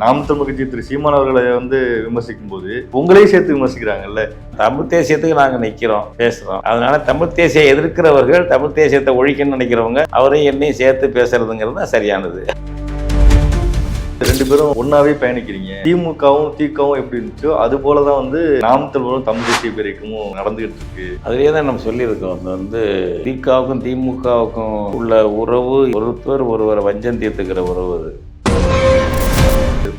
நாம் தமிழ் கட்சி திரு சீமான் அவர்களை வந்து விமர்சிக்கும் போது உங்களையும் சேர்த்து விமர்சிக்கிறாங்கல்ல? தமிழ் தேசியத்துக்கு நாங்கள் நிற்கிறோம் பேசுகிறோம் அதனால தமிழ் தேசிய எதிர்க்கிறவர்கள் தமிழ் தேசியத்தை ஒழிக்கணும்னு நினைக்கிறவங்க அவரையும் என்னையும் சேர்த்து பேசுறதுங்கிறது தான் சரியானது. ரெண்டு பேரும் ஒன்னாவே பயணிக்கிறீங்க. திமுகவும் திகவும் எப்படி இருந்துச்சோ அது போலதான் வந்து நாம் தமிழும் தமிழ் தேசிய பேரியக்கமும் நடந்துகிட்டு இருக்கு. அதுலேயே தான் நம்ம சொல்லியிருக்கோம். அது வந்து திகாவுக்கும் திமுகவுக்கும் உள்ள உறவு ஒருத்தர் ஒருவரை வஞ்சம் தீர்த்துக்கிற உறவு அது.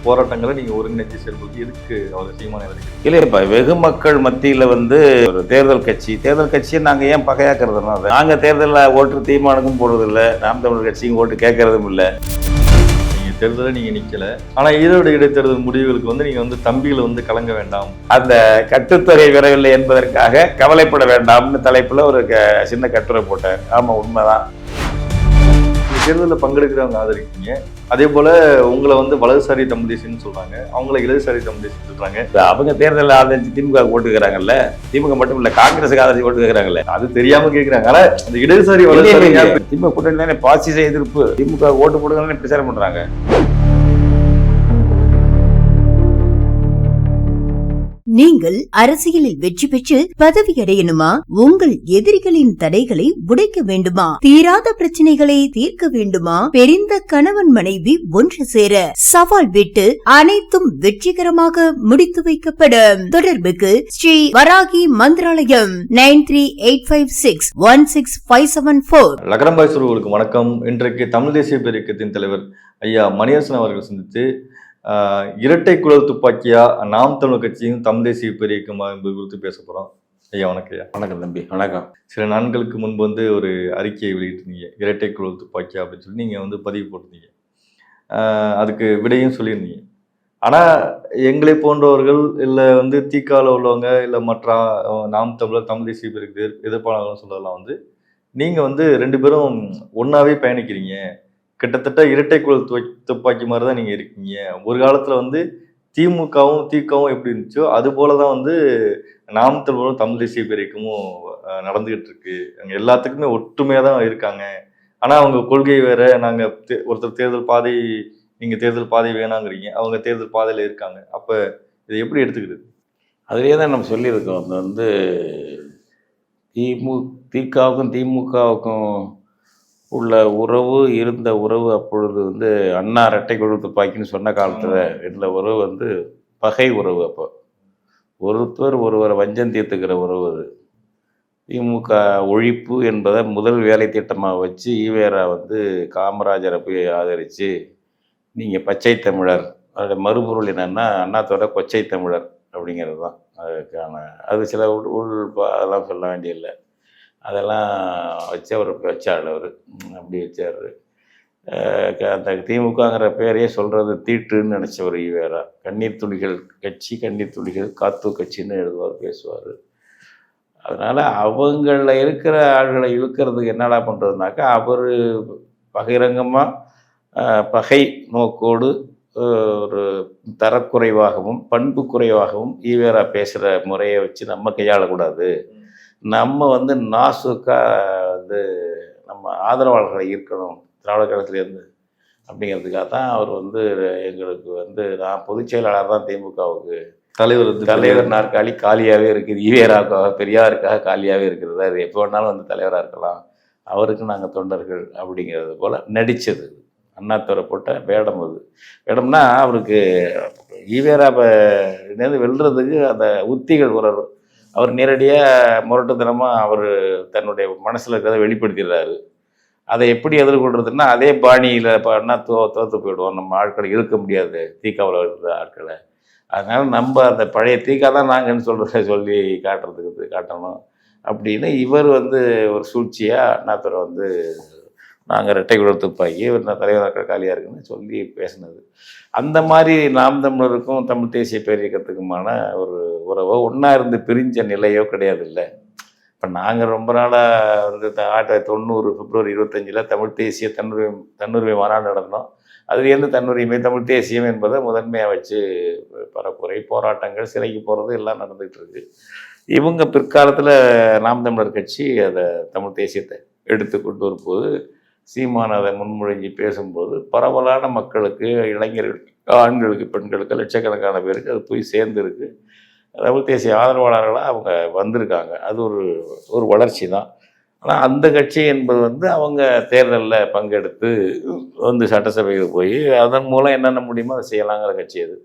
போராட்டங்களை நீங்க ஒருங்கிணைச்சு செல்வது எதுக்கு அவர் சீமான எதிர்க்கு இல்லையப்பா வெகு மக்கள் மத்தியில் வந்து ஒரு தேர்தல் கட்சி தேர்தல் கட்சியை நாங்கள் ஏன் பகையாக்குறதுனா நாங்கள் தேர்தலில் ஓட்டு தீர்மானக்கும் போடுறதில்ல நாம் தமிழர் கட்சிக்கும் ஓட்டு கேட்கறதும் இல்லை. நீங்க தேர்தல நீங்க நிக்கல. ஆனா ஈரோடு இடைத்தேர்தல் முடிவுகளுக்கு வந்து நீங்க வந்து தம்பிகளை வந்து கலங்க வேண்டாம். அந்த கட்டுத்தொகை வரவில்லை என்பதற்காக கவலைப்பட வேண்டாம்னு தலைப்பில் ஒரு சின்ன கட்டுரை போட்டேன். ஆமாம் உண்மைதான். தேர்தலில் பங்கெடுக்கிறவங்க ஆதரிக்கீங்க. அதே போல உங்களை வந்து வலதுசாரி தமிழ் தேசியம்னு சொல்றாங்க. அவங்கள இடதுசாரி தமிழ் தேசியம் சொல்றாங்க அவங்க தேர்தலில் ஆதரிச்சு திமுக ஓட்டுக்கிறாங்கல்ல திமுக மட்டும் இல்லை காங்கிரஸுக்கு ஆதரிச்சு ஓட்டுக்கிறாங்கல்ல அது தெரியாம கேக்குறாங்க. ஆனா அந்த இடதுசாரி வலதுசாரி திமுக கூட்டணி தானே பாசிச எதிர்ப்பு? திமுக ஓட்டு போடுங்கன்னு பிரச்சாரம் பண்றாங்க. நீங்கள் அரசியலில் வெற்றி பெற்று பதவி அடையணுமா உங்கள் எதிரிகளின் தடைகளை உடைக்க வேண்டுமா? தீராத பிரச்சனைகளை தீர்க்க வேண்டுமா? பெரிந்த கணவன் மனைவி ஒன்று சேர சவால் விட்டு அனைத்தும் வெற்றிகரமாக முடித்து வைக்கப்படும் தொடர்புக்கு Shri Varahi Mantralayam nine three eight five six one six five seven four லக்கரம்பாய் சுருவுகளுக்கு வணக்கம். இன்றைக்கு தமிழ் தேசிய பேரியக்கத்தின் தலைவர் ஐயா மணியரசன் அவர்கள் சந்தித்து இரட்டை குழல் துப்பாக்கியா? நாம் தமிழ் கட்சியும் தமிழ் தேசிய பேரியக்கமா என்பது குறித்து பேச போறோம். ஐயா வணக்கம் ஐயா. வணக்கம் தம்பி வணக்கம். சில நாட்களுக்கு முன்பு வந்து ஒரு அறிக்கையை வெளியிட்டிருந்தீங்க. இரட்டை குழல் துப்பாக்கியா அப்படின்னு சொல்லி நீங்க வந்து பதிவு போட்டிருந்தீங்க. அதுக்கு விடையும் சொல்லியிருந்தீங்க. ஆனா எங்களை போன்றவர்கள் இல்லை வந்து தீக்கால உள்ளவங்க இல்லை மற்ற நாம் தமிழர் தமிழ் தேசிய பேருக்கு எதிர் எதிர்ப்பாளர்கள் சொல்றதெல்லாம் வந்து நீங்க வந்து ரெண்டு பேரும் ஒன்னாவே பயணிக்கிறீங்க. கிட்டத்தட்ட இரட்டை குழல் துப்பாக்கி மாதிரி தான் நீங்க இருக்கீங்க. ஒரு காலத்துல வந்து திமுகவும் திகவும் எப்படி இருந்துச்சோ அது போல தான் வந்து நாம் தமிழரும் தமிழ் தேசிய பேரியக்கமும் நடந்துகிட்டு இருக்கு. அங்க எல்லாத்துக்குமே ஒற்றுமையா தான் இருக்காங்க. ஆனா அவங்க கொள்கை வேற. நாங்க தே- ஒருத்தர் தேர்தல் பாதை நீங்க தேர்தல் பாதை வேணாங்கிறீங்க. அவங்க தேர்தல் பாதையில இருக்காங்க. அப்ப இதை எப்படி எடுத்துக்கிறது? அதுலேயே தான் நம்ம சொல்லியிருக்கோம். அது வந்து திமு திகாவுக்கும் திமுகவுக்கும் உள்ள உறவு இருந்த உறவு அப்பொழுது வந்து அண்ணா ரெட்டை குழு துப்பாக்கின்னு சொன்ன காலத்தில் இருந்த உறவு வந்து பகை உறவு அப்போ. ஒருத்தர் ஒருவரை வஞ்சம் தீர்த்துக்கிற உறவு அது. திமுக ஒழிப்பு என்பதை முதல் வேலை திட்டமாக வச்சு ஈவேரா வந்து காமராஜரை போய் ஆதரித்து நீங்கள் பச்சை தமிழர். அதோட மறுபொருள் என்னன்னா அண்ணாத்தோட கொச்சை தமிழர் அப்படிங்கிறது தான். அதுக்கான அது சில உள் அதெல்லாம் சொல்ல வேண்டியதில்லை. அதெல்லாம் வச்சு அவர் வச்சாள் அவர். அப்படி வச்சார். அந்த திமுகங்கிற பேரையே சொல்கிறது தீட்டுன்னு நினச்சவர் ஈவேரா கண்ணீர் துளிகள் கட்சி கண்ணீர் துளிகள் காத்து கட்சின்னு எழுதுவார் பேசுவார். அதனால் அவங்கள இருக்கிற ஆள்களை இழுக்கிறதுக்கு என்னடா பண்ணுறதுனாக்கா அவர் பகிரங்கமாக பகை நோக்கோடு ஒரு தரக்குறைவாகவும் பண்பு குறைவாகவும் ஈவேரா பேசுகிற முறையை வச்சு நம்ம கையாளக்கூடாது. நம்ம வந்து நாசுக்கா வந்து நம்ம ஆதரவாளர்களை ஈர்க்கணும் திராவிட கழகத்துலேருந்து அப்படிங்கிறதுக்காக தான் அவர் வந்து எங்களுக்கு வந்து நான் பொதுச் செயலாளர் தான் திமுகவுக்கு தலைவர் தலைவர் நாற்காலி காலியாகவே இருக்குது. ஈவேராவுக்காக பெரியாருக்காக காலியாகவே இருக்கிறது அது எப்போ வேணாலும் வந்து தலைவராக இருக்கலாம். அவருக்கு நாங்கள் தொண்டர்கள் அப்படிங்கிறது போல் நடித்தது அண்ணாத்துறை போட்ட வேடம் அது. வேடம்னா அவருக்கு நேர்ந்து வெல்றதுக்கு அந்த உத்திகள் ஒரு அவர் நேரடியாக முரட்டுத்தனமாக அவர் தன்னுடைய மனசில் இருக்கிறத வெளிப்படுத்திடுறாரு. அதை எப்படி எதிர்கொள்றதுன்னா அதே பாணியில் இப்போ அண்ணா தோ தோற்று போயிடுவோம். நம்ம ஆட்களை இழுக்க முடியாது. தீக்காவில் இருக்கிற ஆட்களை. அதனால் நம்ம அந்த பழைய தீக்கா தான் நாங்கள்னு சொல்கிறத சொல்லி காட்டுறதுக்கு காட்டணும். அப்படின்னு இவர் வந்து ஒரு சூழ்ச்சியாக நாத்தரை வந்து நாங்கள் ரெட்டை குழல் துப்பாக்கி இவர் நான் தலைவராக காலியாக இருக்குன்னு சொல்லி பேசினது. அந்த மாதிரி நாம் தமிழருக்கும் தமிழ் தேசிய பேரியக்கத்துக்குமான ஒரு உறவோ ஒன்றா இருந்து பிரிஞ்ச நிலையோ கிடையாது இல்லை இப்போ நாங்கள் ரொம்ப நாளாக வந்து த- ஆயிரத்தி தொண்ணூறு பிப்ரவரி இருபத்தஞ்சில் தமிழ் தேசிய தன்னுரிமை தன்னுரிமை மாநாடு நடந்தோம். அதுலேருந்து தன்னுரிமை தமிழ் தேசியம் என்பதை முதன்மையாக வச்சு பரப்புரை போராட்டங்கள் சிறைக்கு போகிறது எல்லாம் நடந்துகிட்டு இருக்கு. இவங்க பிற்காலத்தில் நாம் தமிழர் கட்சி அதை தமிழ் தேசியத்தை எடுத்து கொண்டு வரும்போது சீமான் அதை முன்மொழிஞ்சு பேசும்போது பரவலான மக்களுக்கு இளைஞர்கள் ஆண்களுக்கு பெண்களுக்கு லட்சக்கணக்கான பேருக்கு அது போய் சேர்ந்துருக்கு. தமிழ் தேசிய ஆதரவாளர்களாக அவங்க வந்திருக்காங்க. அது ஒரு ஒரு வளர்ச்சி தான் ஆனால் அந்த கட்சி என்பது வந்து அவங்க தேர்தலில் பங்கெடுத்து வந்து சட்டசபைக்கு போய் அதன் மூலம் என்னென்ன முடியுமோ அதை செய்யலாங்கிற கட்சி அது.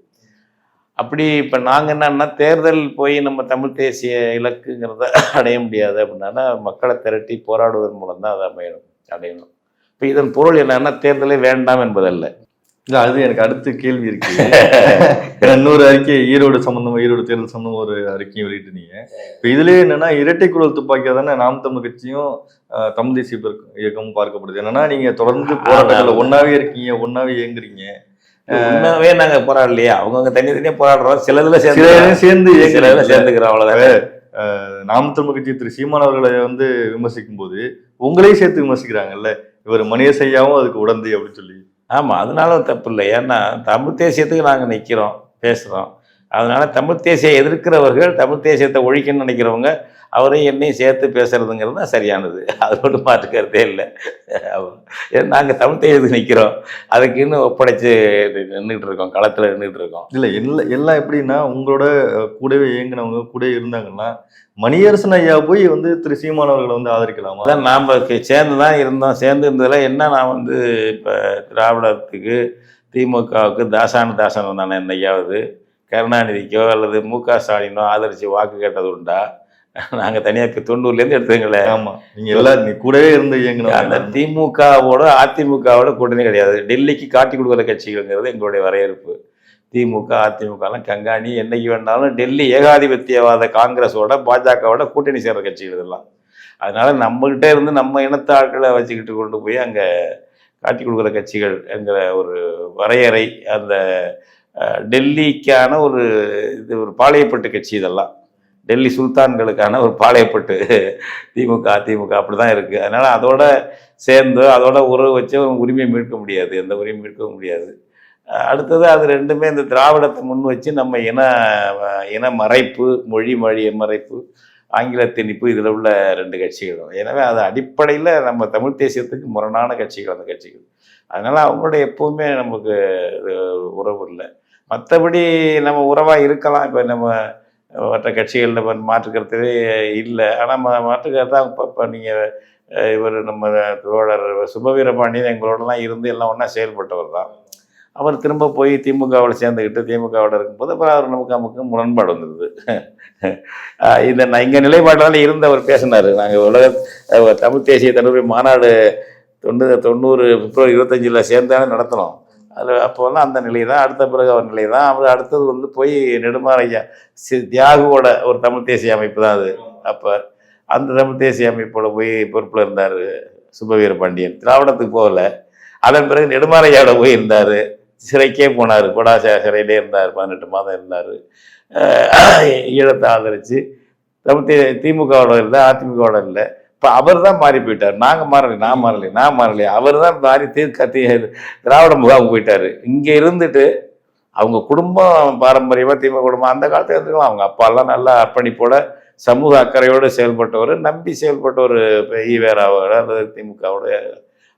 அப்படி இப்போ நாங்கள் என்னன்னா தேர்தல் போய் நம்ம தமிழ் தேசிய இலக்குங்கிறத அடைய முடியாது அப்படின்னா மக்களை திரட்டி போராடுவதன் மூலம் தான் அதை அமையணும் அடையணும் இப்போ இதன் பொருள் என்னன்னா தேர்தலே வேண்டாம் என்பதல்ல. இல்ல அது எனக்கு அடுத்த கேள்வி இருக்கு. இன்னொரு அறிக்கை ஈரோடு சம்பந்தமா ஈரோடு தேர்தல் சம்பந்தமா ஒரு அறிக்கையை வெளியிட்டிருந்தீங்க. இப்ப இதுலயே என்னன்னா இரட்டை குரல் துப்பாக்கியா தானே நாம் தமிழ் கட்சியும் தமிழ் தேசிய இயக்கமும் பார்க்கப்படுது. என்னன்னா நீங்க தொடர்ந்து போராட்டங்கள்ல ஒன்னாவே இருக்கீங்க ஒன்னாவே இயங்குறீங்க. உண்மையாவே நாங்க போராடலையா. அவங்கவுங்க தனித்தனியா போராடுறோம். சிலதுல சில சேர்ந்து இடம் சேர்ந்து சிலதுல இயங்குறீங்க. சேர்ந்துக்கிறோம் அவ்வளவுதான் நாம் தமிழ் கட்சி திரு சீமான் அவர்களை வந்து விமர்சிக்கும் போது உங்களையும் சேர்த்து விமர்சிக்கிறாங்கல்ல. இவர் மணிய செய்யாவும் அதுக்கு உடந்தை அப்படின்னு சொல்லி. ஆமாம் அதனால தப்பு இல்லை ஏன்னா தமிழ் தேசியத்துக்கு நாங்கள் நிற்கிறோம் பேசுகிறோம் அதனால தமிழ் தேசியம் எதிர்க்கிறவர்கள் தமிழ் தேசியத்தை ஒழிக்கணும்னு நினைக்கிறவங்க அவரையும் என்னையும் சேர்த்து பேசுறதுங்கிறது தான் சரியானது. அது மட்டும் மாற்றுக்கிறதே இல்லை. நாங்கள் தமிழ் தேசியத்துக்கு நிற்கிறோம் அதுக்கு இன்னும் ஒப்படைச்சு நின்றுட்டு இருக்கோம் களத்தில் நின்றுட்டு இருக்கோம். இல்ல எல்லா எல்லாம் எப்படின்னா உங்களோட கூடவே இயங்குனவங்க கூட இருந்தாங்கன்னா மணியரசன் ஐயா போய் வந்து திரு சீமான் அவர்களை வந்து ஆதரிக்கலாமா? அதான் நாம் சேர்ந்து தான் இருந்தோம். சேர்ந்து இருந்ததில் என்ன நான் வந்து இப்போ திராவிடத்துக்கு திமுகவுக்கு தாசான தாசனம் தானே என்னையாவது கருணாநிதிக்கோ அல்லது மு க ஸ்டாலினோ ஆதரித்து வாக்கு கேட்டது உண்டா? நாங்கள் தனியாக தொண்ணூறுலேருந்து எடுத்துங்களேன் ஆமா. நீங்க எல்லாம் நீ கூடவே இருந்து அந்த இயங்கினவங்க திமுகவோட அதிமுகவோட கூட்டணி கிடையாது. டெல்லிக்கு காட்டி கொடுக்குற கட்சிகள்ங்கிறது எங்களுடைய வரையறுப்பு. திமுக அதிமுகலாம் கங்காணி என்னைக்கு வேணாலும் டெல்லி ஏகாதிபத்தியவாத காங்கிரஸோட பாஜகவோட கூட்டணி சேர்ற கட்சிகள் இதெல்லாம். அதனால நம்மகிட்ட இருந்து நம்ம இனத்து ஆட்களை வச்சுக்கிட்டு கொண்டு போய் அங்கே காட்டி கொடுக்குற கட்சிகள் என்கிற ஒரு வரையறை அந்த டெல்லிக்கான ஒரு இது ஒரு பாளையப்பட்டு கட்சி இதெல்லாம். டெல்லி சுல்தான்களுக்கான ஒரு பாளையப்பட்டு திமுக அதிமுக அப்படி தான் இருக்குது அதனால் அதோட சேர்ந்து அதோட உறவு வச்சு உரிமையை மீட்க முடியாது. எந்த உரிமையும் மீட்க முடியாது. அடுத்தது அது ரெண்டுமே இந்த திராவிடத்தை முன் வச்சு நம்ம இன இன மறைப்பு மொழி மொழி மறைப்பு ஆங்கில திணிப்பு இதில் உள்ள ரெண்டு கட்சிகளும். எனவே அது அடிப்படையில் நம்ம தமிழ் தேசியத்துக்கு முரணான கட்சிகள் அந்த கட்சிகள். அதனால் அவங்களோட எப்போவுமே நமக்கு உறவு இல்லை. மற்றபடி நம்ம உறவாக இருக்கலாம். இப்போ நம்ம மற்ற கட்சிகளில் இப்போ மாற்றுக்கிறதே இல்லை. ஆனால் மாற்றுக்கிறதா இப்போ இப்போ நீங்கள் இவர் நம்ம தோழர் சுபவீரபாண்டியன் எங்களோடலாம் இருந்து எல்லாம் ஒன்றா செயல்பட்டவர் தான். அவர் திரும்ப போய் திமுகவில் சேர்ந்துக்கிட்டு திமுகவோட இருக்கும்போது அப்புறம் அவர் நமக்கு நமக்கு முரண்பாடு வந்தது. இந்த நான் இங்கே நிலைப்பாட்டால் இருந்து அவர் பேசினார். நாங்கள் உலக தமிழ் தேசிய தன்னுடைய மாநாடு தொண்ணூறு தொண்ணூறு பிப்ரவரி இருபத்தஞ்சில் சேர்ந்தானே நடத்தினோம் அதில் அப்போல்லாம் அந்த நிலை தான் அடுத்த பிறகு அவர் நிலை தான் அவர் அடுத்தது வந்து போய் நெடுமாறையா சி தியாகுவோட ஒரு தமிழ் தேசிய அமைப்பு தான் அது. அப்போ அந்த தமிழ் தேசிய அமைப்போட போய் பொறுப்பில் இருந்தார் சுபவீர பாண்டியன். திராவிடத்துக்கு போகல. அதன் பிறகு நெடுமாறையாவோட போய் இருந்தார். சிறைக்கே போனார். கொடாசா சிறையிலே இருந்தார். பதினெட்டு மாதம் இருந்தார். ஈழத்தை ஆதரித்து தமிழ் தே திமுகவோட இல்லை அதிமுகவோட இல்லை. இப்போ அவர் தான் மாறி போயிட்டார். நாங்கள் மாறலை நான் மாறலை நான் மாறலை. அவர் தான் மாறி தீர்க்க திராவிட முகாம் போயிட்டார். இங்கே இருந்துட்டு அவங்க குடும்பம் பாரம்பரியமாக திமுக குடும்பம் அந்த காலத்தில் இருந்துக்கலாம். அவங்க அப்பாலாம் நல்லா அர்ப்பணிப்போட சமூக அக்கறையோடு செயல்பட்டவர் நம்பி செயல்பட்டவர் இப்போ ஈவேராவோட அல்லது திமுகவோட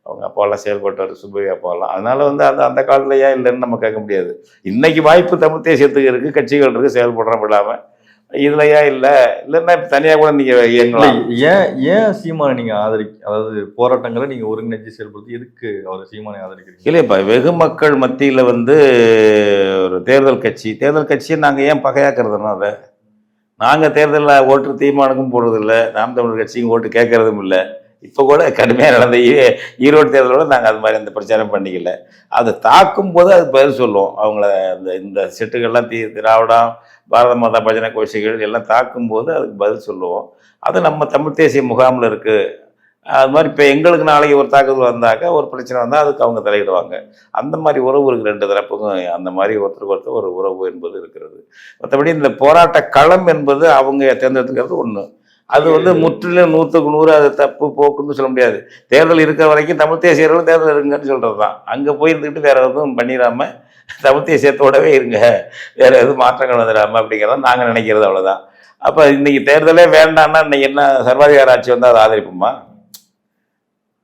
அவங்க அப்பாலாம் செயல்பட்டவர் சுப்பவி அப்பாலாம் அதனால வந்து அந்த அந்த காலத்துல ஏன் இல்லைன்னு நம்ம கேட்க முடியாது. இன்னைக்கு வாய்ப்பு தமிழ் தேசியத்துக்கு இருக்குது கட்சிகள் இருக்குது செயல்படுறோம் இல்லாம. இதுல ஏன் இல்லை? இல்லைன்னா இப்ப தனியா கூட நீங்க இயங்கலாம். ஏன் ஏன் சீமானை நீங்க ஆதரி அதாவது போராட்டங்களை நீங்க ஒருங்கிணைச்சு செயல்படுத்தி எதுக்கு அவர் சீமானை ஆதரிக்கிறீங்க? இல்லை இப்போ வெகு மக்கள் மத்தியில் வந்து ஒரு தேர்தல் கட்சி தேர்தல் கட்சியை நாங்கள் ஏன் பகையாக்குறதுனோ அதை? நாங்கள் தேர்தலில் ஓட்டு தீர்மானமும் போடுறதில்ல. நாம் தமிழர் கட்சியும் ஓட்டு கேட்கறதும் இல்லை. இப்போ கூட கடுமையாக நடந்த ஈரோடு தேர்தலோட நாங்கள் அது மாதிரி அந்த பிரச்சாரம் பண்ணிக்கல. அதை தாக்கும் போது அது பதில் சொல்லுவோம். அவங்கள அந்த இந்த செட்டுகள்லாம் தீ திராவிடம் பாரத மாதா பஜனை கோஷிகள் எல்லாம் தாக்கும் போது அதுக்கு பதில் சொல்லுவோம். அது நம்ம தமிழ் தேசிய முகாமில் இருக்குது அது மாதிரி இப்போ எங்களுக்கு நாளைக்கு ஒரு தாக்குதல் வந்தாக்க ஒரு பிரச்சனை வந்தால் அதுக்கு அவங்க தலையிடுவாங்க. அந்த மாதிரி உறவு இருக்குது ரெண்டு தரப்புக்கும் அந்த மாதிரி ஒருத்தருக்கு ஒருத்தர் ஒரு உறவு என்பது இருக்கிறது. மற்றபடி இந்த போராட்ட களம் என்பது அவங்க தேர்ந்தெடுத்துக்கிறது ஒன்று அது வந்து முற்றிலும் நூற்றுக்கு நூறு அது தப்பு போக்குன்னு சொல்ல முடியாது. தேர்தல் இருக்கிற வரைக்கும் தமிழ் தேசியர்களும் தேர்தல் இருங்கன்னு சொல்கிறது தான் அங்கே போய் இருந்துக்கிட்டு வேற எதுவும் பண்ணிடாம தமிழ் தேசியத்தோடவே இருங்க. வேற எதுவும் மாற்றங்கள் வந்துடாம அப்படிங்கிறத நாங்கள் நினைக்கிறது அவ்வளோதான் அப்போ இன்னைக்கு தேர்தலே வேண்டாம்னா இன்னைக்கு என்ன சர்வாதிகார ஆட்சி வந்து அதை ஆதரிப்போமா?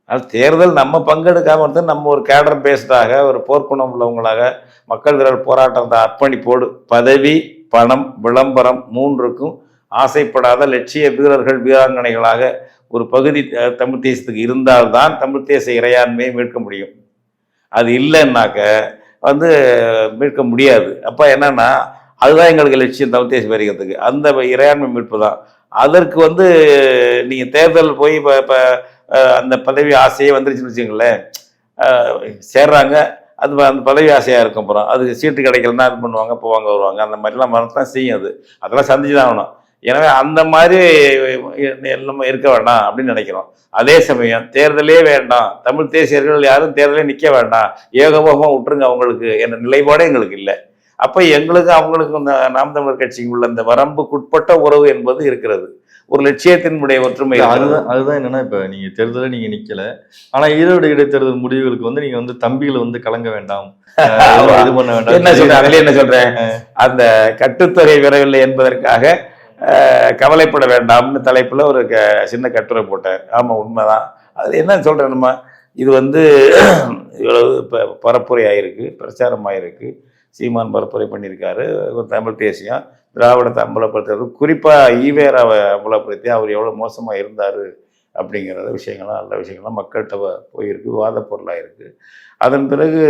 அதனால் தேர்தல் நம்ம பங்கெடுக்காம இருந்து நம்ம ஒரு கேடர் பேஸ்டாக ஒரு போர்க்குணம் உள்ளவங்களாக மக்கள் திரள் போராட்டத்தை அர்ப்பணிப்போடு பதவி பணம் விளம்பரம் மூன்றுக்கும் ஆசைப்படாத லட்சிய வீரர்கள் வீராங்கனைகளாக ஒரு பகுதி தமிழ் தேசத்துக்கு இருந்தால்தான் தமிழ் தேச இறையாண்மையை மீட்க முடியும். அது இல்லைன்னாக்க வந்து மீட்க முடியாது. அப்போ என்னன்னா அதுதான் எங்களுக்கு லட்சியம் தமிழ் தேசம் வரிக்கிறதுக்கு அந்த இறையாண்மை மீட்பு தான். அதற்கு வந்து நீங்கள் தேர்தல் போய் இப்போ இப்போ அந்த பதவி ஆசையே வந்துருச்சுன்னு வச்சுங்களேன் சேர்றாங்க. அது அந்த பதவி ஆசையாக இருக்கும் அப்புறம். அது சீட்டு கிடைக்கலன்னா இது பண்ணுவாங்க போவாங்க வருவாங்க. அந்த மாதிரிலாம் மனத்தான் செய்யும் அது. அதெல்லாம் சந்திச்சு தான் ஆகணும். எனவே அந்த மாதிரி எல்லாம் இருக்க வேண்டாம் அப்படின்னு நினைக்கிறோம். அதே சமயம் தேர்தலே வேண்டாம். தமிழ் தேசியர்கள் யாரும் தேர்தலே நிற்க வேண்டாம். ஏகபோகமாக விட்டுருங்க அவங்களுக்கு. என்ற நிலைப்பாடே எங்களுக்கு இல்லை. அப்போ எங்களுக்கு அவங்களுக்கும் இந்த நாம் தமிழர் கட்சிக்கு உள்ள இந்த வரம்புக்குட்பட்ட உறவு என்பது இருக்கிறது. ஒரு லட்சியத்தினுடைய ஒற்றுமை. அதுதான் அதுதான் என்னன்னா இப்ப நீங்க தேர்தல நீங்க நிக்கல. ஆனா ஈரோடு இடைத்தேர்தல் முடிவுகளுக்கு வந்து நீங்க வந்து தம்பிகளை வந்து கலங்க வேண்டாம். இது பண்ண வேண்டாம். என்ன சொல்றேன்? அதுல என்ன சொல்றேன்? அந்த கட்டுத்தொகை வரவில்லை என்பதற்காக கவலைப்பட வேண்டாம்னு தலைப்பில் ஒரு க- சின்ன கட்டுரை போட்டேன் ஆமாம் உண்மைதான். அதில் என்ன சொல்றேன் நம்ம இது வந்து இவ்வளவு இப்போ பரப்புரை ஆயிருக்கு பிரச்சாரம் ஆயிருக்கு சீமான் பரப்புரை பண்ணியிருக்காரு ஒரு தமிழ் தேசியம் திராவிடத்தை அம்பலப்படுத்துறது குறிப்பாக ஈவேராவை அம்பலப்படுத்தி அவர் எவ்வளோ மோசமாக இருந்தார் அப்படிங்கிறத விஷயங்கள்லாம் நல்ல விஷயங்கள்லாம் மக்கள்கிட்ட போயிருக்கு வாத பொருளாக இருக்குது அதன் பிறகு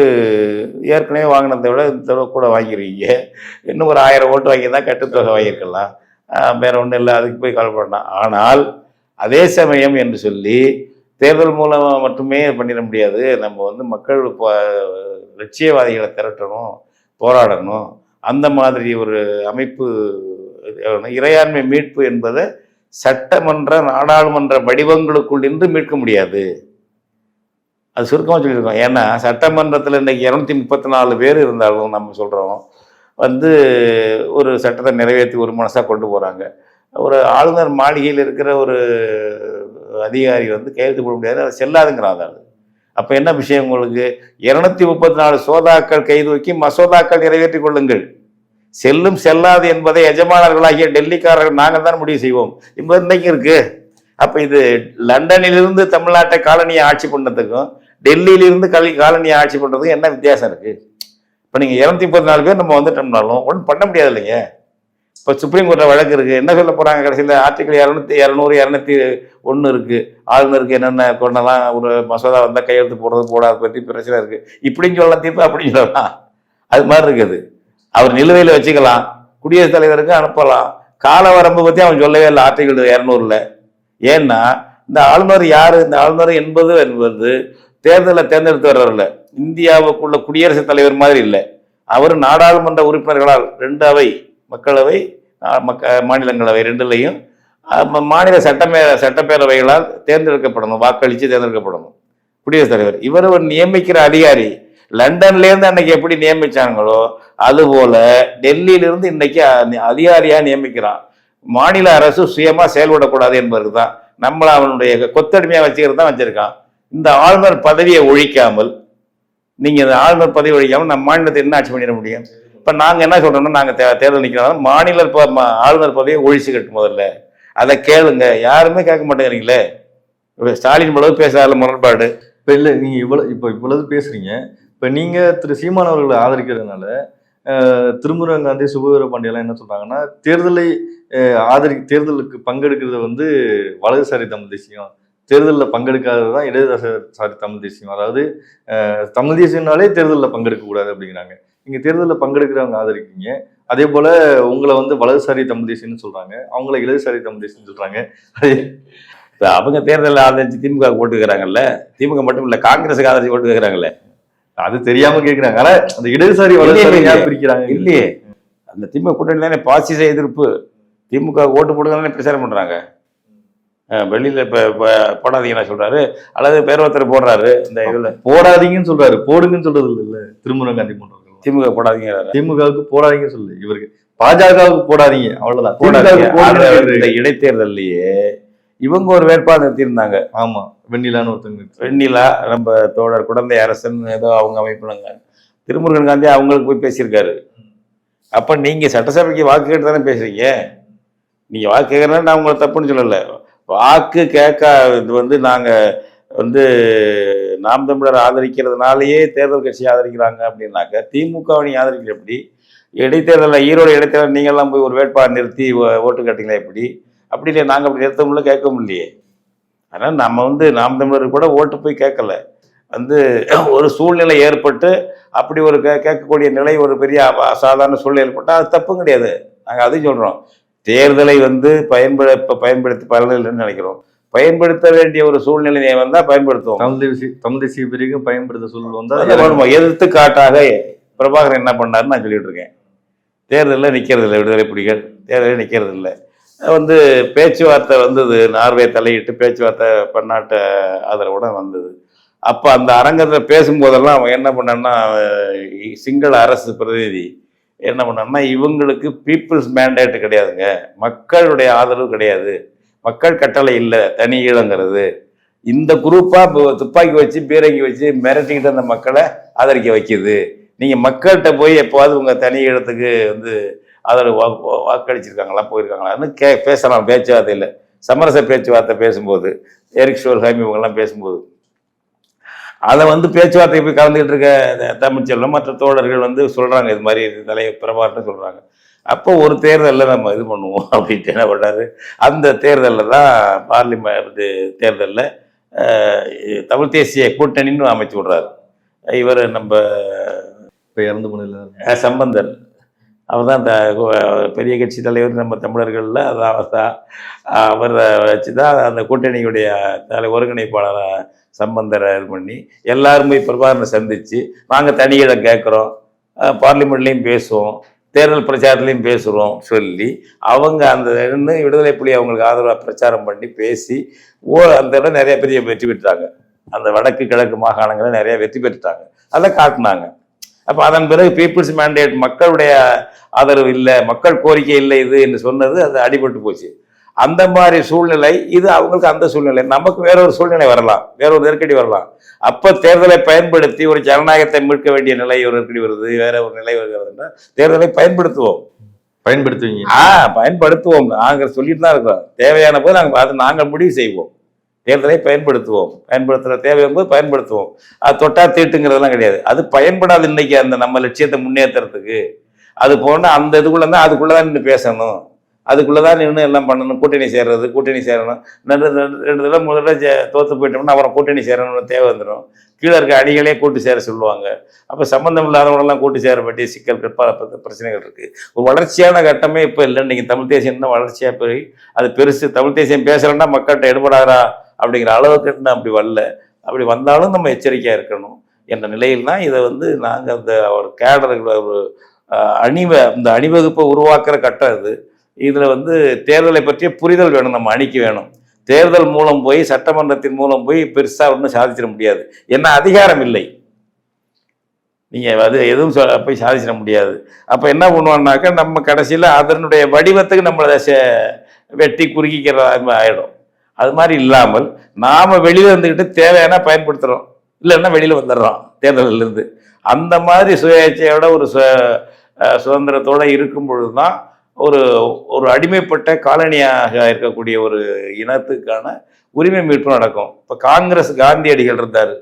ஏற்கனவே வாங்கினதை விட இந்த தடவை கூட வாங்கிருவீங்க. இன்னும் ஒரு ஆயிரம் ஓட்டு வாங்கி தான் கட்டுத்தொகை வாங்கியிருக்கலாம். வேற ஒன்றும் இல்லை அதுக்கு போய் கவலைப்படலாம் ஆனால் அதே சமயம் என்று சொல்லி தேர்தல் மூலமாக மட்டுமே பண்ணிட முடியாது. நம்ம வந்து மக்கள் லட்சியவாதிகளை திரட்டணும் போராடணும். அந்த மாதிரி ஒரு அமைப்பு இறையாண்மை மீட்பு என்பதை சட்டமன்ற நாடாளுமன்ற வடிவங்களுக்குள் நின்று மீட்க முடியாது. அது சுருக்கமாக சொல்லியிருக்கோம். ஏன்னா சட்டமன்றத்தில் இன்றைக்கி இரநூத்தி முப்பத்தி நாலு பேர் இருந்தாலும் நம்ம சொல்கிறோம் வந்து ஒரு சட்டத்தை நிறைவேற்றி ஒரு மனசாக கொண்டு போகிறாங்க ஒரு ஆளுநர் மாளிகையில் இருக்கிற ஒரு அதிகாரி வந்து கையெழுத்து போட முடியாது அது செல்லாதுங்கிறான் அது. அப்போ என்ன விஷயம் உங்களுக்கு? இரநூத்தி முப்பத்தி நாலு சோதாக்கள் கைது வைக்கி மசோதாக்கள் நிறைவேற்றிக் கொள்ளுங்கள். செல்லும் செல்லாது என்பதை எஜமானர்களாகிய டெல்லிக்காரர்கள் நாங்கள் தான் முடிவு செய்வோம். என்பது இன்றைக்கு இருக்குது அப்போ இது லண்டனிலிருந்து தமிழ்நாட்டை காலனியை ஆட்சி பண்ணதுக்கும் டெல்லியிலிருந்து கல்வி காலனியை ஆட்சி பண்ணுறதுக்கும் என்ன வித்தியாசம் இருக்குது இப்போ நீங்கள் இரநூத்தி முப்பத்தி நாலு பேர் நம்ம வந்துட்டோம்னாலும் ஒன்றும் பண்ண முடியாது இல்லைங்க இப்போ சுப்ரீம் கோர்ட்டில் வழக்கு இருக்குது என்ன சொல்ல போகிறாங்க கடைசியில் ஆர்டிகல் இரநூத்தி இரநூறு இரநூத்தி ஒன்று இருக்குது ஆளுநருக்கு என்னென்ன கொண்டெல்லாம் ஒரு மசோதா வந்தால் கையெழுத்து போடுறது போடாத பற்றி பிரச்சனை இருக்குது இப்படின்னு சொல்லலாம் தீர்ப்பு அப்படின்னு சொல்லலாம். அது மாதிரி இருக்குது அவர் நிலுவையில் வச்சுக்கலாம். குடியரசுத் தலைவருக்கு அனுப்பலாம். கால வரம்பு பற்றி அவன் சொல்லவே இல்லை ஆர்டிகல் இரநூறுல. ஏன்னா இந்த ஆளுநர் யார்? இந்த ஆளுநர் என்பது என்பது தேர்தலில் தேர்ந்தெடுத்து வர்றவரில்லை இந்தியாவுக்குள்ள குடியரசுத் தலைவர் மாதிரி இல்லை. அவர் நாடாளுமன்ற உறுப்பினர்களால் ரெண்டு அவை மக்களவை மக்க மாநிலங்களவை ரெண்டுலையும் மாநில சட்டமே சட்டப்பேரவைகளால் தேர்ந்தெடுக்கப்படணும் வாக்களித்து தேர்ந்தெடுக்கப்படணும். குடியரசுத் தலைவர். இவர் ஒரு நியமிக்கிற அதிகாரி. லண்டன்லேருந்து அன்னைக்கு எப்படி நியமிச்சாங்களோ அதுபோல டெல்லியிலிருந்து இன்னைக்கு அதிகாரியாக நியமிக்கிறான். மாநில அரசு சுயமாக செயல்படக்கூடாது என்பதற்கு தான் நம்மளை அவனுடைய கொத்தடிமையாக வச்சுக்கிறது தான் வச்சிருக்கான். இந்த ஆளுநர் பதவியை ஒழிக்காமல் நீங்கள் இந்த ஆளுநர் பதவி வழிக்காமல் நம்ம மாநிலத்தை என்ன ஆட்சி பண்ணிட முடியும்? இப்போ நாங்கள் என்ன சொல்கிறோம்னா நாங்கள் தே- தேர்தல் நிற்கிறோம் மாநில ப- ஆளுநர் பதவியை ஒழிச்சுக்கட்டு முதல்ல. அதை கேளுங்க. யாருமே கேட்க மாட்டேங்கிறீங்களே? ஸ்டாலின் இவ்வளவு பேசாத முரண்பாடு. இப்போ இல்லை நீங்கள் இவ்வளோ இப்போ இவ்வளவு பேசுகிறீங்க இப்போ நீங்கள் திரு சீமான் அவர்களை ஆதரிக்கிறதுனால திருமுருகன் காந்தி சுபவீர பாண்டியெல்லாம் என்ன சொல்கிறாங்கன்னா தேர்தலை ஆதரி தேர்தலுக்கு பங்கெடுக்கிறது வந்து வலதுசாரி தமிழ் தேசியம். தேர்தலில் பங்கெடுக்காதது தான் இடதுசாரி தமிழ் தேசியம். அதாவது தமிழ் தேசியம்னாலே தேர்தலில் பங்கெடுக்க கூடாது அப்படிங்கிறாங்க. நீங்க தேர்தலில் பங்கெடுக்கிறவங்க ஆதரிக்கீங்க அதே போல உங்களை வந்து வலதுசாரி தமிழ் தேசியம்னு சொல்றாங்க. அவங்கள இடதுசாரி தமிழ் தேசியம்னு இப்ப அவங்க தேர்தலில் ஆதரிச்சு திமுக ஓட்டுக்கிறாங்கல்ல திமுக மட்டும் இல்ல காங்கிரஸுக்கு ஆதரிச்சு ஓட்டு கேட்கறாங்கல்ல அது தெரியாம கேக்குறாங்க. ஆனா அந்த இடதுசாரி வலதுசாரி பிரிக்கிறாங்க? இல்லையே. அந்த திமுக கூட்டணி தானே பாசிச எதிர்ப்பு. திமுக ஓட்டு போடுங்க பிரச்சாரம் பண்றாங்க. வெளியில இப்ப போடாதீங்கன்னா சொல்றாரு. அல்லது பேர் ஒருத்தர் போடுறாரு. இந்த இதுல போடாதீங்கன்னு சொல்றாரு. போடுங்கன்னு சொல்றது இல்ல. திருமுருகன் காந்தி போன்றவர்கள். திமுக போடாதீங்கிறாரு. திமுகவுக்கு போடாதீங்கன்னு சொல்லு. இவருக்கு பாஜகவுக்கு போடாதீங்க. அவ்வளவுதான். போடாதீங்க. இந்த இடைத்தேர்தல்லையே இவங்க ஒரு வேட்பாளர் நிறுத்தியிருந்தாங்க. ஆமா. வெண்ணிலான்னு ஒருத்தங்க வெண்ணிலா நம்ம தோழர் குழந்தை அரசன் ஏதோ அவங்க அமைப்புனாங்க திருமுருகன் காந்தி அவங்களுக்கு போய் பேசியிருக்காரு. அப்ப நீங்க சட்டசபைக்கு வாக்கு கேட்டு தானே பேசுறீங்க? நீங்க வாக்கு கேட்கறதுனால நான் உங்களை தப்புன்னு சொல்லல. வாக்கு கேட்க இது வந்து நாங்கள் வந்து நாம் தமிழர் ஆதரிக்கிறதுனாலேயே தேர்தல் கட்சி ஆதரிக்கிறாங்க அப்படின்னாக்க திமுகவை நீ ஆதரிக்கிற எப்படி? இடைத்தேர்தலில் ஈரோடு இடைத்தேர்தல் நீங்கள்லாம் போய் ஒரு வேட்பாளர் நிறுத்தி ஓ- ஓட்டு கேட்டீங்களா எப்படி? அப்படி இல்லையா நாங்கள் அப்படி நிறுத்த முடியல கேட்க முடியலையே ஆனால் நம்ம வந்து நாம் தமிழர் கூட ஓட்டு போய் கேட்கல. வந்து ஒரு சூழ்நிலை ஏற்பட்டு அப்படி ஒரு கே கேட்கக்கூடிய நிலை ஒரு பெரிய அசாதாரண சூழ்நிலை ஏற்பட்டால் அது தப்பும் கிடையாது. நாங்கள் அதையும் சொல்கிறோம் தேர்தலை வந்து பயன்பட பயன்படுத்தி பலனில்லைன்னு நினைக்கிறோம். பயன்படுத்த வேண்டிய ஒரு சூழ்நிலை வந்தால் பயன்படுத்துவோம். தமிழ் தேசிய தமிழ் தேசிய பிரிவுக்கு பயன்படுத்த சூழல் வந்தால் வருமா எதிர்த்து காட்டாக பிரபாகரன் என்ன பண்ணாருன்னு நான் சொல்லிட்டு இருக்கேன் தேர்தலில் நிற்கிறது இல்லை விடுதலை புலிகள். தேர்தலில் நிற்கிறது இல்லை வந்து பேச்சுவார்த்தை வந்தது நார்வே தலையிட்டு பேச்சுவார்த்தை பன்னாட்டு ஆதரவோட வந்தது. அப்போ அந்த அரங்கத்தில் பேசும்போதெல்லாம் அவன் என்ன பண்ணான்னா சிங்கள அரசு பிரதிநிதி. என்ன பண்ணோம்னா இவங்களுக்கு பீப்புள்ஸ் மேண்டேட் கிடையாதுங்க. மக்களுடைய ஆதரவு கிடையாது. மக்கள் கட்டளை இல்லை தனி ஈழங்கிறது இந்த குரூப்பாக துப்பாக்கி வச்சு பீரங்கி வச்சு மிரட்டிக்கிட்டு அந்த மக்களை ஆதரிக்க வைக்கிது. நீங்கள் மக்கள்கிட்ட போய் எப்போவாது உங்கள் தனி ஈழத்துக்கு வந்து ஆதரவு வாக்கு வாக்களிச்சிருக்காங்களா போயிருக்காங்களான்னு கே பேசலாம். பேச்சுவார்த்தையில். சமரச பேச்சுவார்த்தை பேசும்போது எரிக் ஹாமி இவங்கெல்லாம் பேசும்போது. அதை வந்து பேச்சுவார்த்தை போய் கலந்துக்கிட்டு இருக்க த- தமிழ்ச்செல்வம் மற்ற தோழர்கள் வந்து சொல்கிறாங்க இது மாதிரி தலைவர் பிரபாகர்னு சொல்கிறாங்க அப்போ ஒரு தேர்தலில் நம்ம இது பண்ணுவோம் அப்படின்ட்டு என்ன பண்ணாரு அந்த தேர்தலில் தான் பார்லிமெண்ட் தேர்தலில் தமிழ் தேசிய கூட்டணின்னு அமைச்சு விட்றாரு. இவர் நம்ம இப்போ இறந்து போனதில்ல அஹ் சம்பந்தர். அவர் தான் இந்த பெரிய கட்சி தலைவர் நம்ம தமிழர்களில் அதான் அவர் தான் அவரை வச்சு தான் அந்த கூட்டணியுடைய தலை ஒருங்கிணைப்பாளரை சம்பந்தரை இது பண்ணி எல்லாருமே பிரபாகரனை சந்தித்து நாங்கள் தனியிடம் கேட்குறோம் பார்லிமெண்ட்லேயும் பேசுவோம் தேர்தல் பிரச்சாரத்துலையும் பேசுகிறோம் சொல்லி அவங்க அந்த இருந்து விடுதலை புலி அவங்களுக்கு ஆதரவாக பிரச்சாரம் பண்ணி பேசி ஓ அந்த இடம் நிறைய பெரிய வெற்றி பெற்றாங்க அந்த வடக்கு கிழக்கு மாகாணங்களில் நிறைய வெற்றி பெற்றுட்டாங்க. அதை காட்டினாங்க. அப்போ அதன் பிறகு பீப்புள்ஸ் மேண்டேட் மக்களுடைய ஆதரவு இல்லை மக்கள் கோரிக்கை இல்லை இது என்று சொன்னது அது அடிபட்டு போச்சு. அந்த மாதிரி சூழ்நிலை இது அவங்களுக்கு அந்த சூழ்நிலை. நமக்கு வேற ஒரு சூழ்நிலை வரலாம் வேற ஒரு நெருக்கடி வரலாம். அப்ப தேர்தலை பயன்படுத்தி ஒரு ஜனநாயகத்தை மீட்க வேண்டிய நிலை ஒரு நெருக்கடி வருது வேற ஒரு நிலை வருகிறதுன்னா தேர்தலை பயன்படுத்துவோம். பயன்படுத்துவீங்க. ஆ பயன்படுத்துவோம். நாங்கள் சொல்லிட்டு தான் இருக்கிறோம். தேவையான போது நாங்கள் அது நாங்கள் முடிவு செய்வோம். தேர்தலை பயன்படுத்துவோம். பயன்படுத்துகிற தேவை போது பயன்படுத்துவோம். அது தொட்டா தீட்டுங்கிறதெல்லாம் கிடையாது. அது பயன்படாது இன்னைக்கு அந்த நம்ம லட்சியத்தை முன்னேற்றுறதுக்கு அது போனால் அந்த இதுக்குள்ளே தான் அதுக்குள்ளே தான் நின்று பேசணும். அதுக்குள்ளே தான் நின்று எல்லாம் பண்ணணும். கூட்டணி சேர்றது கூட்டணி சேரணும். ரெண்டு ரெண்டு தடவை முதல்ல தோற்று போயிட்டோம்னா அப்புறம் கூட்டணி சேரணும்னு தேவை வந்துடும் கீழே இருக்க அணிகளே கூட்டு சேர சொல்லுவாங்க. அப்போ சம்மந்தம் இல்லாதவங்களெல்லாம் கூட்டு சேர வேண்டிய சிக்கல்கள் பல பிரச்சனைகள் இருக்குது ஒரு வளர்ச்சியான கட்டமே இப்போ இல்லை. இன்றைக்கி தமிழ் தேசியம் தான் வளர்ச்சியாக போய் அது பெருசு. தமிழ் தேசியம் பேசுகிறோன்னா மக்கள்கிட்ட எடுபடாதா அப்படிங்கிற அளவுக்கு நான் அப்படி வரல. அப்படி வந்தாலும் நம்ம எச்சரிக்கையாக இருக்கணும் என்ற நிலையில் தான் இதை வந்து நாங்கள் அந்த ஒரு கேடர்கள் ஒரு அணிவ இந்த அணிவகுப்பை உருவாக்குற கட்டம் இது. இதில் வந்து தேர்தலை பற்றிய புரிதல் வேணும் நம்ம அணிக்கு வேணும். தேர்தல் மூலம் போய் சட்டமன்றத்தின் மூலம் போய் பெருசாக ஒன்றும் சாதிச்சிட முடியாது. என்ன அதிகாரம் இல்லை. நீங்கள் அது எதுவும் சொ- போய் சாதிச்சிட முடியாது. அப்போ என்ன பண்ணுவான்னாக்கா நம்ம கடைசியில் அதனுடைய வடிவத்துக்கு நம்மளை செ- வெட்டி குறுக்கிக்கிற மாதிரி ஆயிடும். அது மாதிரி இல்லாமல் நாம் வெளியில் இருந்துக்கிட்டு தேவையான பயன்படுத்துகிறோம் இல்லைன்னா வெளியில் வந்துடுறோம் தேர்தலில் இருந்து அந்த மாதிரி சுயேட்சையோட ஒரு சு சுதந்திரத்தோடு இருக்கும் பொழுது தான் ஒரு ஒரு அடிமைப்பட்ட காலனியாக இருக்கக்கூடிய ஒரு இனத்துக்கான உரிமை மீட்பு நடக்கும். இப்போ காங்கிரஸ் காந்தியடிகள் இருந்தார்.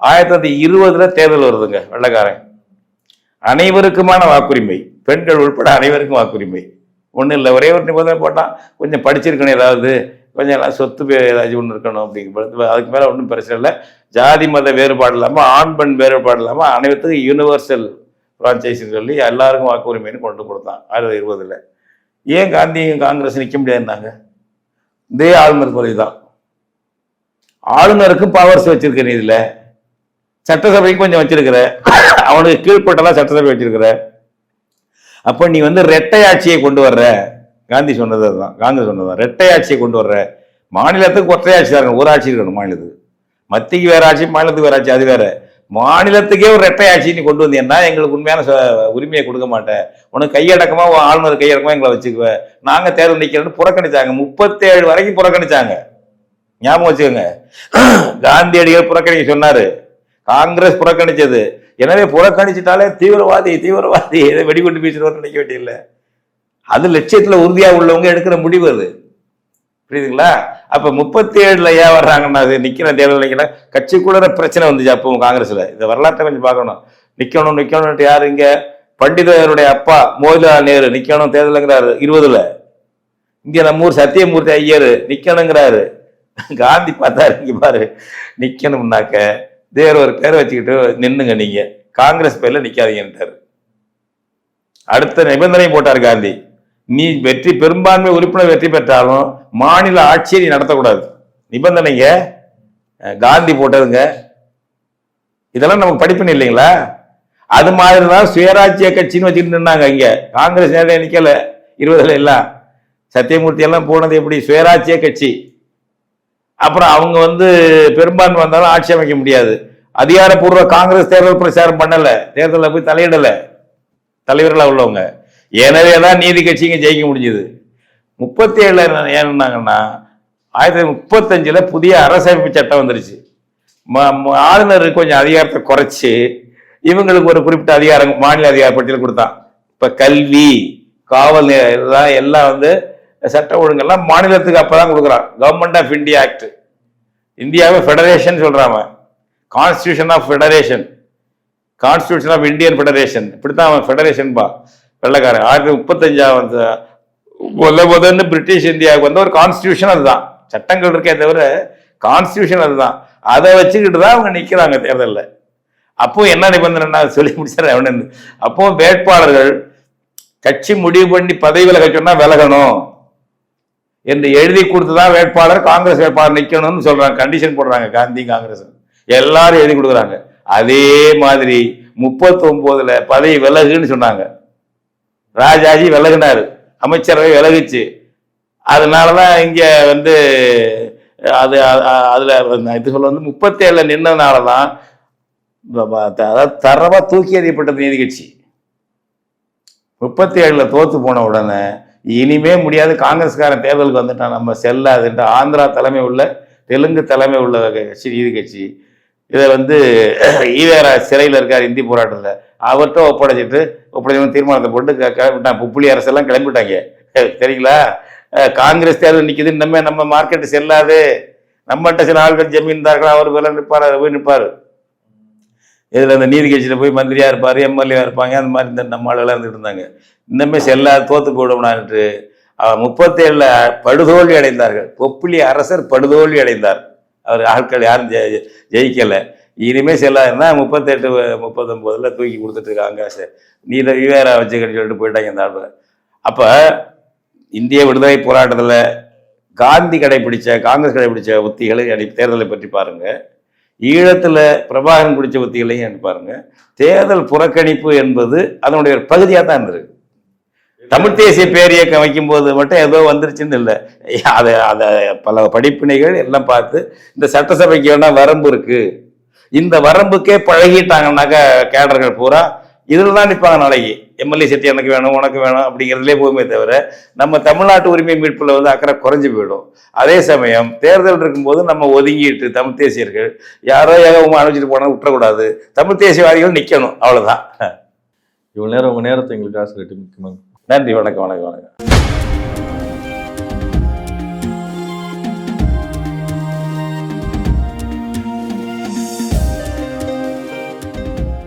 ஆயிரத்தி தொள்ளாயிரத்தி இருபதில் தேர்தல் வருதுங்க வெள்ளக்காரன். அனைவருக்குமான வாக்குரிமை. பெண்கள் உட்பட அனைவருக்கும் வாக்குரிமை. ஒன்றும் இல்லை ஒரே ஒரு நிபந்தனை போட்டால் கொஞ்சம் படிச்சிருக்கணும் ஏதாவது. கொஞ்சம் எல்லாம் சொத்து ஏதாச்சும் ஒன்று இருக்கணும் அப்படிங்கிறது அதுக்கு மேலே ஒன்றும் பிரச்சனை இல்லை. ஜாதி மத வேறுபாடு இல்லாமல் ஆண் பெண் வேறுபாடு இல்லாமல் அனைவருக்கும் யூனிவர்சல் ஃப்ரான்ச்சைஸின்னு சொல்லி எல்லாருக்கும் வாக்குரிமைன்னு கொண்டு கொடுத்தான். ஆயிரத்தி இருபதில். ஏன் காந்தியும் காங்கிரஸ் நிற்க முடியாதுன்னாங்க? இதே ஆளுநர் கொலை தான் ஆளுநருக்கு பவர்ஸ் வச்சிருக்க நீ இதுல சட்டசபைக்கு கொஞ்சம் வச்சிருக்கிற அவனுக்கு கீழ்பட்டெல்லாம் சட்டசபை வச்சிருக்கிற. அப்போ நீ வந்து ரெட்டை ஆட்சியை கொண்டு வர்ற. காந்தி சொன்னது அதுதான். காங்கிரஸ் சொன்னதுதான் ரெட்டை ஆட்சியை கொண்டு வர்ற மாநிலத்துக்கு ஒற்றை ஆட்சி தான் இருக்கணும். ஒரு ஆட்சி இருக்கணும் மாநிலத்துக்கு. மத்திக்கு வேற ஆட்சி மாநிலத்துக்கு வேற ஆட்சி அது வேற. மாநிலத்துக்கே ஒரு ரெட்டை ஆட்சி நீ கொண்டு வந்தீங்கன்னா எங்களுக்கு உண்மையான உரிமையை கொடுக்க மாட்டேன். உனக்கு கையடக்கமாக ஆளுநர் கையடக்கமாக எங்களை வச்சுக்குவேன் நாங்கள் தேர்தல் நிற்கிறோன்னு புறக்கணிச்சாங்க. முப்பத்தேழு வரைக்கும் புறக்கணிச்சாங்க. ஞாபகம் வச்சுக்கோங்க. காந்தியடிகள் புறக்கணிக்க சொன்னார். காங்கிரஸ் புறக்கணிச்சது. எனவே புறக்கணிச்சிட்டாலே தீவிரவாதி தீவிரவாதி. இதை வெடிகுண்டு வீசுறவர் நினைக்க வேண்டியதில்லை. அது லட்சியத்தில் உறுதியாக உள்ளவங்க எடுக்கிற முடிவு அது. புரியுதுங்களா? அப்போ முப்பத்தி ஏழில் ஏன் வர்றாங்கன்னா அது நிற்கிற தேர்தல் கட்சி கட்சிக்குள்ள பிரச்சனை வந்துச்சு அப்போ காங்கிரஸில். இந்த வரலாற்றை கொஞ்சம் பார்க்கணும். நிற்கணும் நிக்கணும்ட்டு யாரு இங்கே? பண்டிதருடைய அப்பா மோதிலால் நேரு நிற்கணும் தேர்தலுங்கிறாரு இருபதுல. இங்கே நம்ம ஊர் சத்தியமூர்த்தி ஐயர் நிற்கணுங்கிறாரு காந்தி பார்த்தா இங்கே பாரு. நிற்கணும்னாக்க தேர் ஒரு பேரை வச்சுக்கிட்டு நின்னுங்க நீங்கள் காங்கிரஸ் பேரில் நிற்காதீங்கன்ட்டார் அடுத்த நிபந்தனை போட்டார் காந்தி. நீ வெற்றி பெரும்பான்மை உறுப்பினர் வெற்றி பெற்றாலும் மாநில ஆட்சியை நீ நடத்தக்கூடாது. நிபந்தனைங்க காந்தி போட்டதுங்க. இதெல்லாம் நமக்கு படிப்பினை இல்லைங்களா? அது மாதிரி தான் சுயராஜ்ய கட்சின்னு வச்சுக்கிட்டு நின்னாங்க இங்கே. காங்கிரஸ் நேரம் நிற்கலை இருபதுல எல்லாம். சத்தியமூர்த்தி எல்லாம் போனது எப்படி? சுயராஜ்ய கட்சி. அப்புறம் அவங்க வந்து பெரும்பான்மை வந்தாலும் ஆட்சி அமைக்க முடியாது. அதிகாரப்பூர்வ காங்கிரஸ் தேர்தல் பிரச்சாரம் பண்ணலை. தேர்தலில் போய் தலையிடலை. தலைவர்களாக உள்ளவங்க. எனவே தான் நீதி கட்சிங்க ஜெயிக்க முடிஞ்சது. முப்பத்தி ஏழில் ஏன்னாங்கன்னா ஆயிரத்தி தொள்ளாயிரத்தி புதிய அரசமைப்பு சட்டம் வந்துருச்சு. ஆளுநர் ஆளுநருக்கு கொஞ்சம் அதிகாரத்தை குறைச்சி இவங்களுக்கு ஒரு குறிப்பிட்ட அதிகாரம் மாநில அதிகார பட்டியல் கொடுத்தான். இப்போ கல்வி காவல் இதெல்லாம் எல்லாம் வந்து சட்ட ஒழுங்கெல்லாம் மாநிலத்துக்கு அப்போ தான் கொடுக்குறான். கவர்மெண்ட் ஆஃப் இந்தியா ஆக்ட் இந்தியாவை ஃபெடரேஷன் சொல்கிறான் constitution of federation constitution of Indian federation இப்படித்தான் அவன் ஃபெடரேஷன் பா. வெள்ளக்காரன். ஆயிரத்தி முப்பத்தஞ்சாவது முத முதன்னு பிரிட்டிஷ் இந்தியாவுக்கு வந்த ஒரு கான்ஸ்டியூஷன் அதுதான். சட்டங்கள் இருக்கே தவிர கான்ஸ்டியூஷன் அதுதான். அதை வச்சுக்கிட்டு தான் அவங்க நிற்கிறாங்க தேர்தலில். அப்போ என்ன நிபந்தனை சொல்லி முடிச்சார் அவனு. அப்போ வேட்பாளர்கள் கட்சி முடிவு பண்ணி பதவி விலக சொன்னா விலகணும் என்று எழுதி கொடுத்து தான் வேட்பாளர் காங்கிரஸ் வேட்பாளர் நிற்கணும்னு சொல்றாங்க. கண்டிஷன் போடுறாங்க காந்தி காங்கிரஸ். எல்லாரும் எழுதி கொடுக்குறாங்க. அதே மாதிரி முப்பத்தி ஒன்பதுல பதவி விலகுன்னு சொன்னாங்க. ராஜாஜி விலகினார். அமைச்சரவை விலகுச்சு. அதனாலதான் இங்க வந்து அது அதில் அதுல இது சொல்ல வந்து முப்பத்தேழில் ஏழுல நின்னதுனாலதான் அதாவது தரவா தூக்கி எறியப்பட்டது நீதி கட்சி. முப்பத்தி ஏழுல தோத்து போன உடனே இனிமே முடியாது காங்கிரஸ்காரன் தேர்தலுக்கு வந்துட்டான் நம்ம செல்லாதுன்ட்டு ஆந்திரா தலைமை உள்ள தெலுங்கு தலைமை உள்ள கட்சி நீதி கட்சி. இதை வந்து ஈவேரா சிறையில் இருக்கார் இந்தி போராட்டத்தில். அவர்கிட்ட ஒப்படைச்சிட்டு ஒப்படைச்சு தீர்மானத்தை போட்டு க- கிளம்பிட்டான் புப்புளி அரசெல்லாம் கிளம்பிட்டாங்க. சரிங்களா காங்கிரஸ் தேர்தல் நிற்கிது இன்னமே நம்ம மார்க்கெட்டு செல்லாது. நம்மகிட்ட சில ஆள்கள் ஜமீன்தார்கள் அவர் விலை நிற்பார் அவர் போய் நிற்பார். இதில் இந்த நீதி கட்சியில் போய் மந்திரியாக இருப்பார் எம்எல்ஏவாக இருப்பாங்க அந்த மாதிரி இந்த நம்ம ஆளுகளாக இருந்துட்டு இருந்தாங்க. இன்னமே செல்லாது தோத்து போயிடும்னான்ட்டு அவர் முப்பத்தேழில் படுதோல்வி அடைந்தார்கள். பொப்புளி அரசர் படுதோல்வி அடைந்தார். அவர் ஆட்கள் யாரும் ஜெயிக்கலை. இனிமே செல்லாதுன்னா முப்பத்தெட்டு முப்பத்தொம்போதில் தூக்கி கொடுத்துட்டு இருக்காங்க சரி, நீ இதை வச்சுக்கன்னு சொல்லிட்டு போயிட்டாங்க இந்த ஆள். அப்போ இந்திய விடுதலை போராட்டத்தில் காந்தி கடைபிடிச்ச காங்கிரஸ் கடைபிடிச்ச உத்திகளை அடி- தேர்தலை பற்றி பாருங்கள் ஈழத்தில் பிரபாகரன் பிடிச்ச உத்திகளையும் எடுத்து பாருங்க. தேர்தல் புறக்கணிப்பு என்பது அதனுடைய ஒரு பகுதியாக தான் இருந்திருக்கு தமிழ் தேசிய பேரியக்கம் வைக்கும்போது மட்டும் ஏதோ வந்துருச்சுன்னு இல்லை. அதை அதை பல படிப்பினைகள் எல்லாம் பார்த்து இந்த சட்டசபைக்கு வேணால் வரம்பு இருக்குது இந்த வரம்புக்கே பழகிட்டாங்கன்னாக்கா கேடர்கள் பூரா இதில் தான் நிற்பாங்க நாளைக்கு. எம்எல்ஏ சீட்டு எனக்கு வேணும் உனக்கு வேணும் அப்படிங்கிறதுலே போகுமே தவிர நம்ம தமிழ்நாட்டு உரிமை மீட்பில் வந்து அக்கறை குறைஞ்சு போயிடும். அதே சமயம் தேர்தல் இருக்கும்போது நம்ம ஒதுங்கிட்டு தமிழ் தேசியர்கள் யாரோ ஏகமாக அனுப்பிச்சிட்டு போனால் விட்டுறக்கூடாது. தமிழ் தேசியவாதிகள் நிற்கணும் அவ்வளோதான் இவ்வளவு நேரம் உங்க நேரத்தை எங்களுக்கு ஆசிரியர் மிக்க நன்றி வணக்கம் வணக்கம் வணக்கம்.